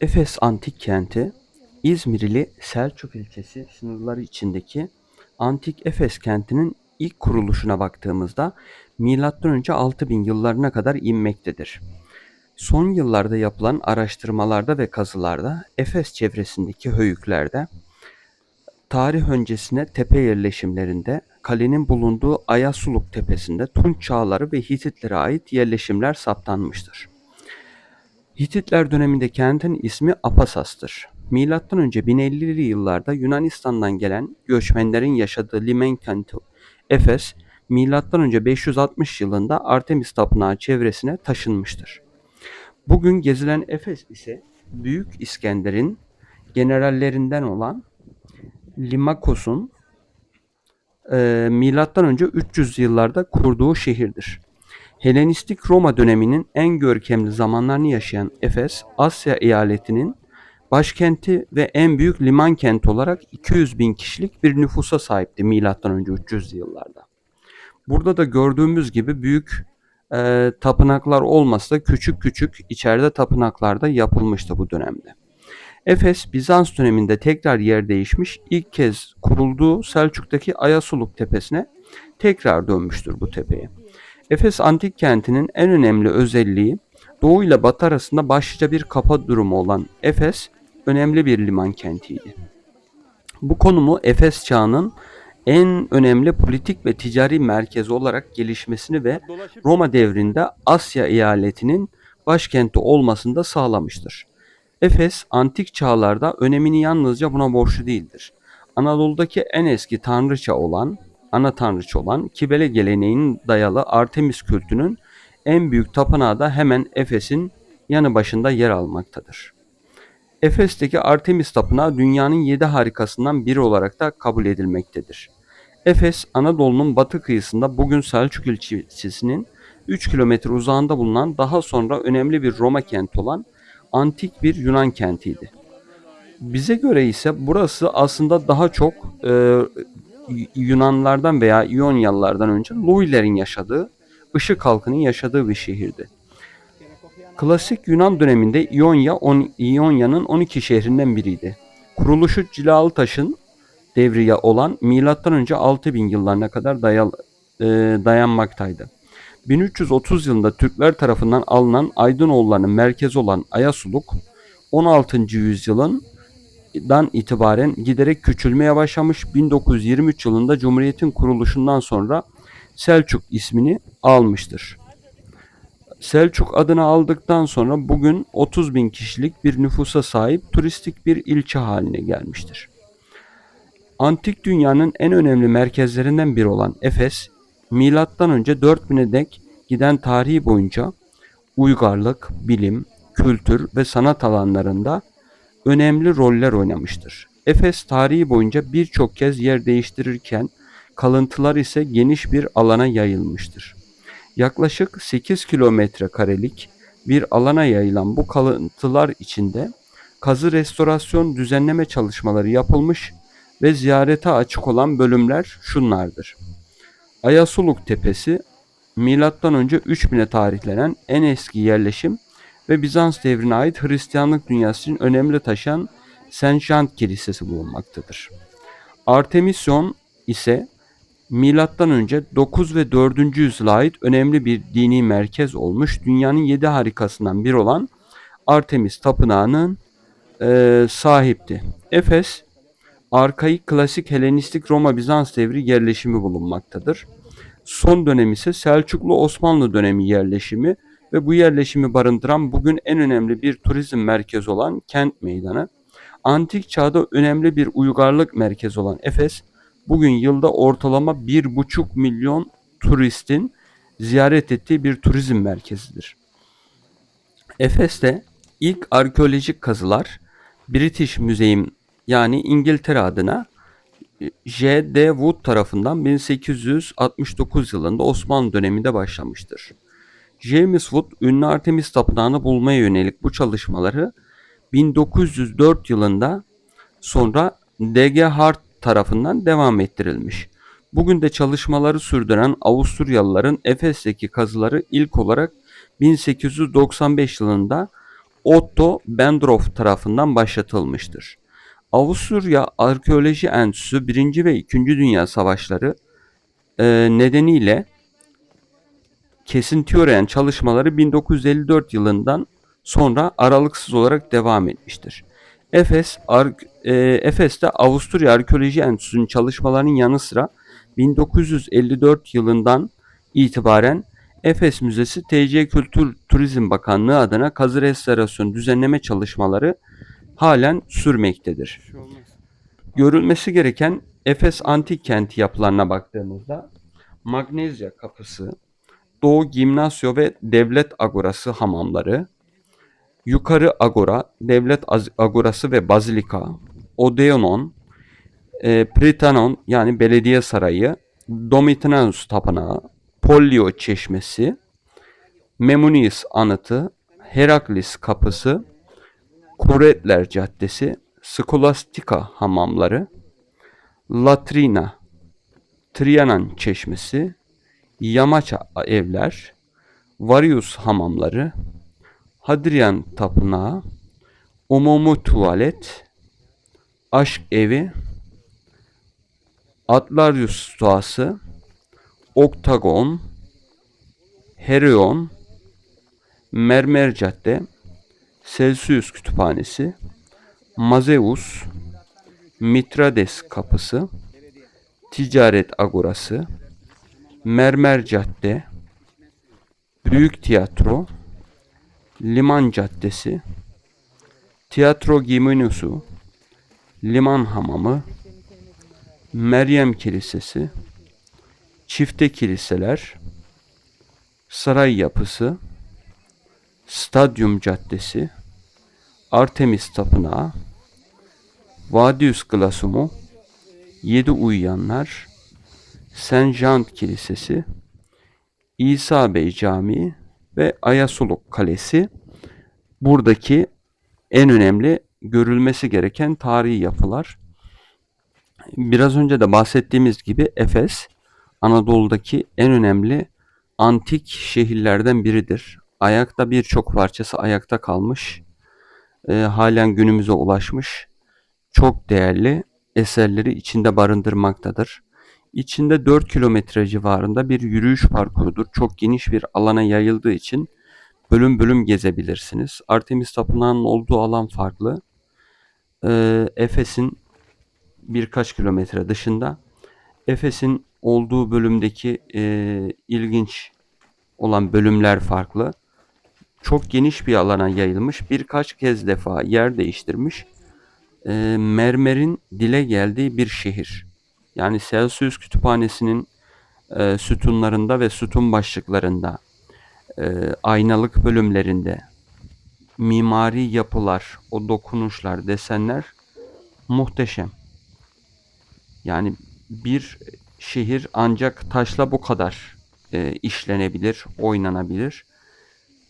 Efes Antik Kenti, İzmir ili Selçuk ilçesi sınırları içindeki Antik Efes kentinin ilk kuruluşuna baktığımızda M.Ö. 6000 yıllarına kadar inmektedir. Son yıllarda yapılan araştırmalarda ve kazılarda Efes çevresindeki höyüklerde tarih öncesine tepe yerleşimlerinde kalenin bulunduğu Ayasuluk tepesinde Tunç çağları ve Hititlere ait yerleşimler saptanmıştır. Hititler döneminde kentin ismi Apasas'tır. Milattan önce 1050'li yıllarda Yunanistan'dan gelen göçmenlerin yaşadığı liman kenti Efes, milattan önce 560 yılında Artemis Tapınağı çevresine taşınmıştır. Bugün gezilen Efes ise Büyük İskender'in generallerinden olan Limakos'un e, milattan önce 300 yıllarda kurduğu şehirdir. Helenistik Roma döneminin en görkemli zamanlarını yaşayan Efes, Asya eyaletinin başkenti ve en büyük liman kenti olarak 200 bin kişilik bir nüfusa sahipti önce 300 yıllarda. Burada da gördüğümüz gibi büyük e, tapınaklar olmasa da küçük küçük içeride tapınaklar da yapılmıştı bu dönemde. Efes Bizans döneminde tekrar yer değişmiş, ilk kez kurulduğu Selçuk'taki Ayasuluk tepesine tekrar dönmüştür bu tepeye. Efes antik kentinin en önemli özelliği doğu ile batı arasında başlıca bir kapa durumu olan Efes önemli bir liman kentiydi. Bu konumu Efes çağının en önemli politik ve ticari merkezi olarak gelişmesini ve Roma devrinde Asya eyaletinin başkenti olmasını da sağlamıştır. Efes antik çağlarda önemini yalnızca buna borçlu değildir. Anadolu'daki en eski tanrıça olan, ana tanrıça olan Kibele geleneğinin dayalı Artemis kültünün en büyük tapınağı da hemen Efes'in yanı başında yer almaktadır. Efes'teki Artemis Tapınağı dünyanın yedi harikasından biri olarak da kabul edilmektedir. Efes, Anadolu'nun batı kıyısında bugün Selçuk ilçesinin 3 kilometre uzağında bulunan daha sonra önemli bir Roma kenti olan antik bir Yunan kentiydi. Bize göre ise burası aslında daha çok e, Yunanlardan veya İonyalılardan önce Luilerin yaşadığı, ışık halkının yaşadığı bir şehirdi. Klasik Yunan döneminde İonya, İonya'nın 12 şehrinden biriydi. Kuruluşu Cilalı Taş'ın devriye olan M.Ö. 6000 yıllarına kadar dayal, e, dayanmaktaydı. 1330 yılında Türkler tarafından alınan Aydınoğullarının merkezi olan Ayasuluk 16. yüzyılın dan itibaren giderek küçülmeye başlamış. 1923 yılında Cumhuriyet'in kuruluşundan sonra Selçuk ismini almıştır. Selçuk adını aldıktan sonra bugün 30 bin kişilik bir nüfusa sahip turistik bir ilçe haline gelmiştir. Antik dünyanın en önemli merkezlerinden biri olan Efes, önce 4000'e dek giden tarihi boyunca uygarlık, bilim, kültür ve sanat alanlarında önemli roller oynamıştır. Efes tarihi boyunca birçok kez yer değiştirirken kalıntılar ise geniş bir alana yayılmıştır. Yaklaşık 8 kilometre karelik bir alana yayılan bu kalıntılar içinde kazı restorasyon düzenleme çalışmaları yapılmış ve ziyarete açık olan bölümler şunlardır. Ayasuluk Tepesi önce 3000'e tarihlenen en eski yerleşim ve Bizans devrine ait Hristiyanlık dünyasının önemli taşıyan Saint Jean Kilisesi bulunmaktadır. Artemision ise milattan önce 9 ve 4. yüzyıla ait önemli bir dini merkez olmuş dünyanın yedi harikasından biri olan Artemis Tapınağı'nın e, sahipti. Efes, arkaik klasik Helenistik Roma Bizans devri yerleşimi bulunmaktadır. Son dönem ise Selçuklu Osmanlı dönemi yerleşimi ve bu yerleşimi barındıran bugün en önemli bir turizm merkezi olan kent meydanı. Antik çağda önemli bir uygarlık merkezi olan Efes, bugün yılda ortalama 1,5 milyon turistin ziyaret ettiği bir turizm merkezidir. Efes'te ilk arkeolojik kazılar British Museum yani İngiltere adına J.D. Wood tarafından 1869 yılında Osmanlı döneminde başlamıştır. James Wood ünlü Artemis Tapınağı'nı bulmaya yönelik bu çalışmaları 1904 yılında sonra D.G. Hart tarafından devam ettirilmiş. Bugün de çalışmaları sürdüren Avusturyalıların Efes'teki kazıları ilk olarak 1895 yılında Otto Bendorf tarafından başlatılmıştır. Avusturya Arkeoloji Enstitüsü 1. ve 2. Dünya Savaşları e, nedeniyle kesinti uğrayan çalışmaları 1954 yılından sonra aralıksız olarak devam etmiştir. Efes, Ar e, Efes'te Avusturya Arkeoloji Enstitüsü'nün çalışmalarının yanı sıra 1954 yılından itibaren Efes Müzesi TC Kültür Turizm Bakanlığı adına kazı restorasyon düzenleme çalışmaları halen sürmektedir. Görülmesi gereken Efes Antik Kenti yapılarına baktığımızda Magnezya Kapısı, Doğu Gimnasyo ve Devlet Agorası hamamları, Yukarı Agora, Devlet Agorası ve Bazilika, Odeonon, e, Pritanon yani Belediye Sarayı, Domitianus Tapınağı, Pollio Çeşmesi, Memunius Anıtı, Heraklis Kapısı, Kuretler Caddesi, Skolastika Hamamları, Latrina, Trianan Çeşmesi, Yamaça Evler, Varius Hamamları, Hadrian Tapınağı, Umumi Tuvalet, Aşk Evi, Atlarius Stoası, Oktagon, Herion, Mermer Cadde, Celsius Kütüphanesi, Mazeus, Mitrades Kapısı, Ticaret Agorası, Mermer Cadde, Büyük Tiyatro, Liman Caddesi, Tiyatro Giminusu, Liman Hamamı, Meryem Kilisesi, Çifte Kiliseler, Saray Yapısı, Stadyum Caddesi, Artemis Tapınağı, Vadius Glasumu, Yedi Uyuyanlar, Saint Jean Kilisesi, İsa Bey Camii ve Ayasoluk Kalesi buradaki en önemli görülmesi gereken tarihi yapılar. Biraz önce de bahsettiğimiz gibi Efes Anadolu'daki en önemli antik şehirlerden biridir. Ayakta birçok parçası ayakta kalmış. E, halen günümüze ulaşmış. Çok değerli eserleri içinde barındırmaktadır. İçinde 4 kilometre civarında bir yürüyüş parkurudur. Çok geniş bir alana yayıldığı için bölüm bölüm gezebilirsiniz. Artemis Tapınağı'nın olduğu alan farklı. Ee, Efes'in birkaç kilometre dışında. Efes'in olduğu bölümdeki e, ilginç olan bölümler farklı. Çok geniş bir alana yayılmış. Birkaç kez defa yer değiştirmiş. E, mermerin dile geldiği bir şehir. Yani Celsius Kütüphanesi'nin e, sütunlarında ve sütun başlıklarında, e, aynalık bölümlerinde, mimari yapılar, o dokunuşlar, desenler muhteşem. Yani bir şehir ancak taşla bu kadar e, işlenebilir, oynanabilir.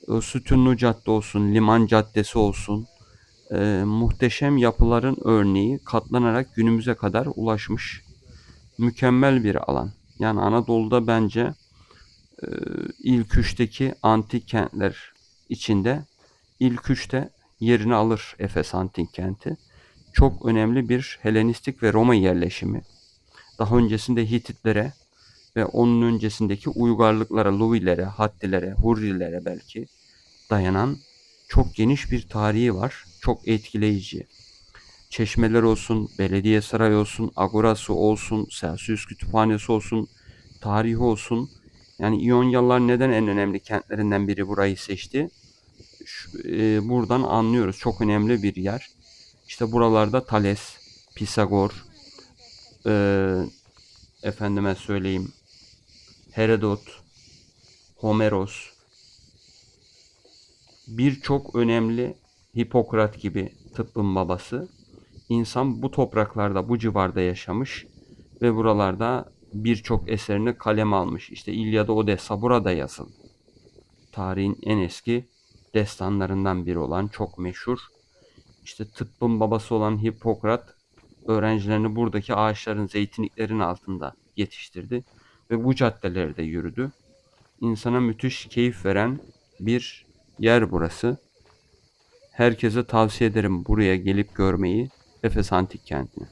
O sütunlu cadde olsun, liman caddesi olsun, e, muhteşem yapıların örneği katlanarak günümüze kadar ulaşmış mükemmel bir alan. Yani Anadolu'da bence e, ilk üçteki antik kentler içinde ilk üçte yerini alır Efes antik kenti. Çok önemli bir Helenistik ve Roma yerleşimi. Daha öncesinde Hititlere ve onun öncesindeki uygarlıklara, Luvilere, Hattilere, Hurrilere belki dayanan çok geniş bir tarihi var. Çok etkileyici çeşmeler olsun, belediye sarayı olsun, agorası olsun, Celsius kütüphanesi olsun, tarihi olsun. Yani İyonyalılar neden en önemli kentlerinden biri burayı seçti? Şu, e, buradan anlıyoruz. Çok önemli bir yer. İşte buralarda Thales, Pisagor, e, efendime söyleyeyim, Herodot, Homeros, birçok önemli Hipokrat gibi tıbbın babası insan bu topraklarda, bu civarda yaşamış ve buralarda birçok eserini kaleme almış. İşte İlyada Odessa burada yazıldı. Tarihin en eski destanlarından biri olan çok meşhur. İşte tıbbın babası olan Hipokrat öğrencilerini buradaki ağaçların, zeytinliklerin altında yetiştirdi ve bu caddelerde yürüdü. İnsana müthiş keyif veren bir yer burası. Herkese tavsiye ederim buraya gelip görmeyi Efes Antik Kenti'ni.